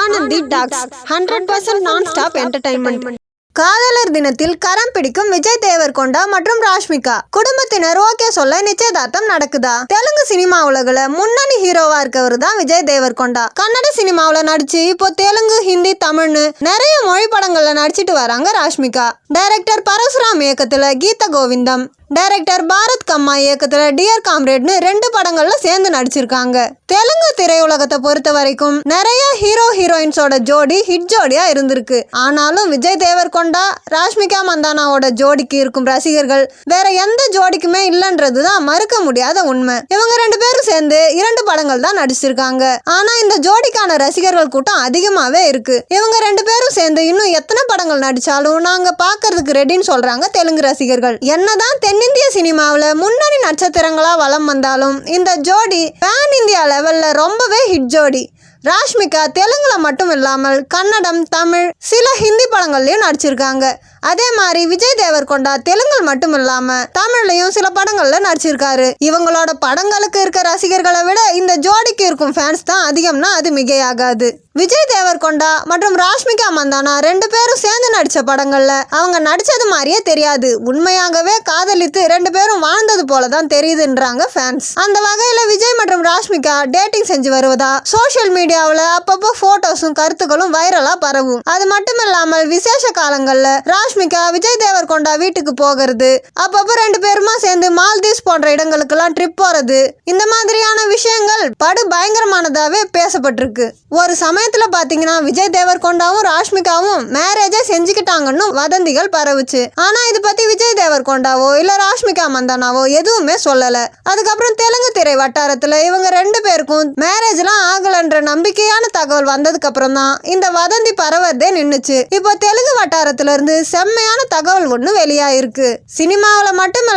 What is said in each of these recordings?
Anandhi talks hundred percent non stop entertainment காதலர் தினத்தில் கரம் பிடிக்கும் விஜய் தேவர்கொண்டா மற்றும் ராஷ்மிகா. குடும்பத்தினர் ஓகே சொல்ல நிச்சயதார்த்தம் நடக்குதா? தெலுங்கு சினிமா உலகுல முன்னணி ஹீரோவா இருக்கவர் தான் விஜய் தேவர்கொண்டா. கன்னட சினிமாவுல நடிச்சு இப்போ தெலுங்கு ஹிந்தி தமிழ்னு நிறைய மொழி படங்கள்ல நடிச்சிட்டு வராங்க ராஷ்மிகா. டைரக்டர் பரசுராம் இயக்கத்துல கீத கோவிந்தம். டைரக்டர் பாரத் கம்மா இயக்கத்துல டியர் காம்ரேட்னு ரெண்டு படங்கள்ல சேர்ந்து நடிச்சிருக்காங்க. தெலுங்கு திரையுலகத்தை பொறுத்த வரைக்கும் நிறைய ஹீரோ ஹீரோயின்ஸோட ஜோடி ஹிட் ஜோடியா இருந்திருக்கு. ஆனாலும் விஜய் தேவர்கொண்டா ராஷ்மிகா மந்தானாவோட ஜோடிக்கு இருக்கும் ரசிகர்கள் வேற எந்த ஜோடிக்குமே இல்லைன்றது தான் மறுக்க முடியாத உண்மை. இவங்க ரெண்டு பேரும் சேர்ந்து இரண்டு படங்கள் தான் நடிச்சிருக்காங்க. ஆனா இந்த ஜோடிக்கான ரசிகர்கள் கூட்டம் அதிகமாவே இருக்கு. இவங்க ரெண்டு பேரும் சேர்ந்து இன்னும் எத்தனை படங்கள் நடிச்சாலும் நாங்க பார்க்கறதுக்கு ரெடின்னு சொல்றாங்க தெலுங்கு ரசிகர்கள். என்னதான் தென் தென்னிந்திய சினிமாவில் முன்னணி நட்சத்திரங்களாக வலம் வந்தாலும் இந்த ஜோடி பேன் இந்தியா லெவலில் ரொம்பவே ஹிட் ஜோடி. ராஷ்மிகா தெலுங்குல மட்டும் இல்லாமல் கன்னடம் தமிழ் சில ஹிந்தி படங்கள்லையும் நடிச்சிருக்காங்க. அதே மாதிரி விஜய் தேவர்கொண்டா தெலுங்கில் மட்டும் இல்லாம தமிழ்லயும் சில படங்கள்ல நடிச்சிருக்காரு. இவங்களோட படங்களுக்கு இருக்க ரசிகர்களை விட இந்த ஜோடிக்கு இருக்கும் ஃபேன்ஸ் தான் அதிகம்னா அது மிகையாகாது. விஜய் தேவர்கொண்டா மற்றும் ராஷ்மிகா மந்தானா ரெண்டு பேரும் சேர்ந்து நடிச்ச படங்கள்ல அவங்க நடிச்சது மாதிரியே தெரியாது. உண்மையாகவே காதலித்து ரெண்டு பேரும் வாழ்ந்தது போல தான் தெரியுதுன்றாங்க ஃபேன்ஸ் அந்த வகையில விஜய் மற்றும் ராஷ்மிகா டேட்டிங் செஞ்சு வருவதா? சோஷியல் மீடியாவில் அப்பப்போ போட்டோஸும் கருத்துக்களும் வைரலா பரவும். அது மட்டும் இல்லாமல் விசேஷ காலங்கள்ல ராஷ்மிகா விஜய் தேவர்கொண்டா வீட்டுக்கு போகிறது. அப்பப்போ ரெண்டு பேருமா சேர்ந்து மால்தீவ்ஸ் போன்ற இடங்களுக்கெல்லாம் ட்ரிப் போறது. இந்த மாதிரியான விஷயங்கள் படு பயங்கரமானதாவே பேசப்பட்டிருக்கு. ஒரு சமயத்துல பாத்தீங்கன்னா விஜய் தேவர்கொண்டாவும் ராஷ்மிகாவும் மேரேஜே செஞ்சுக்கிட்டாங்கன்னு வதந்திகள் பரவுச்சு. ஆனா இது பத்தி விஜய் தேவர்கொண்டாவோ இல்ல ராஷ்மிகா மந்தானாவோ எதுவுமே சொல்லல. அதுக்கப்புறம் தெலுங்கு திரை வட்டாரத்துல இவங்க ரெண்டு பேருக்கும் மேரேஜ்லாம் ஆகலன்ற நம்பிக்கையான தகவல் வந்ததுக்கு அப்புறம் தான் இந்த வதந்தி பரவதே நின்னுச்சு. இப்போ தெலுங்கு வட்டாரத்துல இருந்து செம்மையான தகவல் ஒண்ணு வெளியாயிருக்கு. சினிமாவில் மட்டும்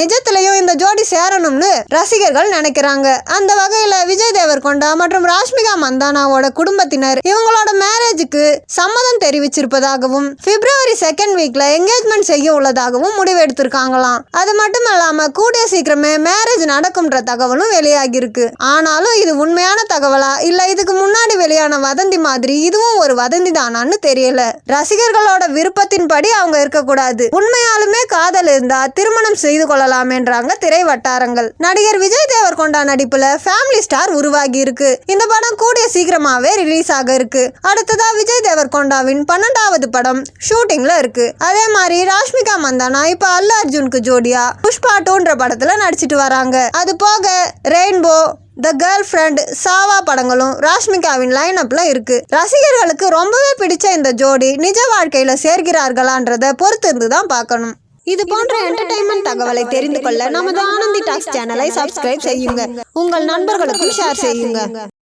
நிஜத்திலையும் இந்த ஜோடி சேரணும்னு ரசிகர்கள் நினைக்கிறாங்க. அந்த வகையில விஜய் தேவர்கொண்டா மற்றும் ராஷ்மிகா மந்தானாவோட குடும்பத்தினர் இவங்களோட மேரேஜுக்கு சம்மதம் தெரிவிச்சிருப்பதாகவும் பிப்ரவரி செகண்ட் வீக்ல என்கேஜ்மெண்ட் செய்ய உள்ளதாகவும் முடிவெடுத்திருக்காங்களாம். அது மட்டும் இல்லாம கூடிய சீக்கிரமே மேரேஜ் நடக்கும்ன்ற தகவலும் வெளியாகிருக்கு ஆனாலும் இது உண்மையான தகவலா? இல்ல இதுக்கு முன்னாடி வெளியான வதந்தி மாதிரி இதுவும் ஒரு வதந்தி தானான்னு தெரியல. ரசிகர்களோட விருப்பத்தின்படி அவங்க இருக்கக்கூடாது. உண்மையாலுமே காதல் இருந்தா திருமணம் செய்து கொள்ளலாமேன்றாங்க திரை வட்டாரங்கள் நடிகர் விஜய் தேவர்கொண்டா நடிப்புல ஃபேமிலி ஸ்டார் உருவாகி இருக்கு. இந்த படம் கூடிய சீக்கிரமாவே ரிலீஸ் ஆக இருக்கு. அடுத்ததா விஜய் தேவர்கொண்டாவின் பன்னெண்டாவது படம் ஷூட்டிங்ல இருக்கு. அதே மாதிரி ராஷ்மிகா மந்தானா இப்ப அல்லு அர்ஜுனுக்கு ஜோடியா புஷ்பா டூன்ற படத்துல நடிச்சிட்டு வராங்க. அது போக ரெயின்போ த கேர்ள் ஃப்ரெண்ட் சாவா படங்களும் ராஷ்மிகாவின் லைனப்ல இருக்கு. ரசிகர்களுக்கு ரொம்பவே பிடிச்ச இந்த ஜோடி நிஜ வாழ்க்கையில சேர்கிறார்களான்றத பொறுத்து இருந்து தான் பார்க்கணும். இது போன்ற என்டர்டைன்மெண்ட் தகவலை தெரிந்து கொள்ள நமது ஆனந்தி டாக்ஸ் சேனலை சப்ஸ்கிரைப் செய்யுங்க. உங்கள் நண்பர்களுக்கும் ஷேர் செய்யுங்க.